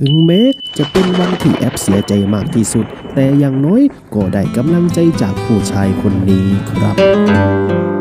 ถึงแม้จะเป็นวันที่แอปเสียใจมากที่สุด แต่อย่างน้อยก็ได้กำลังใจจากผู้ชายคนนี้ครับ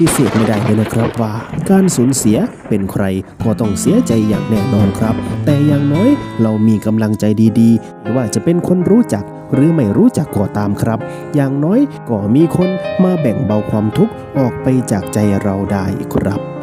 ฏิเสธไม่ได้เลยนะครับว่า การสูญเสียเป็นใครก็ต้องเสียใจอย่างแน่นอนครับ แต่อย่างน้อยเรามีกำลังใจดีๆไม่ว่าจะเป็นคนรู้จักหรือไม่รู้จักก็ตามครับ อย่างน้อยก็มีคนมาแบ่งเบาความทุกข์ออกไปจากใจเราได้ครับ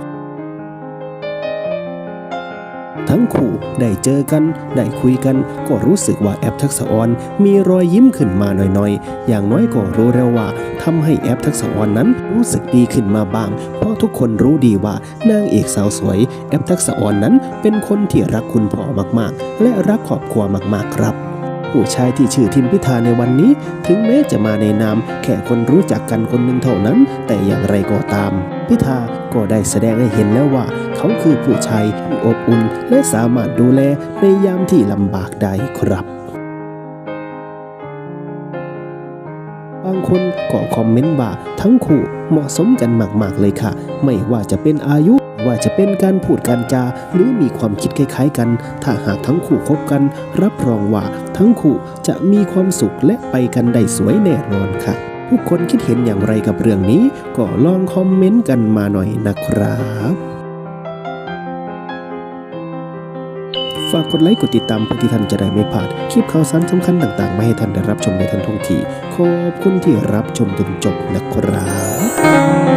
ทั้งคู่ได้เจอกัน ได้คุยกัน ก็รู้สึกว่าแอปทักษะออนมีรอยยิ้มขึ้นมาหน่อยๆ อย่างน้อยก็รู้แล้วว่าทำให้แอปทักษะออนนั้นรู้สึกดีขึ้นมาบ้าง เพราะทุกคนรู้ดีว่านางเอกสาวสวย แอปทักษะออนนั้นเป็นคนที่รักคุณพ่อมากๆ และรักครอบครัวมากๆครับ ผู้ชายที่ชื่อทิมพิธาในวันนี้ ถึงแม้จะมาในนามแค่คนรู้จักกันคนหนึ่งเท่านั้น แต่อย่างไรก็ตาม พิธาก็ได้แสดงให้เห็นแล้วว่า เขาคือผู้ชายที่อบอุ่น และสามารถดูแลในยามที่ลำบากได้ครับบางคนก็คอมเมนต์ว่าทั้งคู่เหมาะสมกันมาก ๆ เลยค่ะ ไม่ว่าจะเป็นอายุ ว่าจะเป็นการพูดการจา หรือมีความคิดคล้ายๆกัน ถ้าหากทั้งคู่คบกัน รับรองว่าทั้งคู่จะมีความสุขและไปกันได้สวยแน่นอนค่ะทุกคนคิดเห็นอย่างไรกับเรื่องนี้ ก็ลองคอมเมนต์กันมาหน่อยนะครับฝากกดไลค์กดติดตามเพื่อที่ท่านจะได้ไม่พลาดคลิปข่าวสารสำคัญต่างๆ มาให้ท่านได้รับชมในทันท่วงทีขอบคุณที่รับชมจนจบนะครับ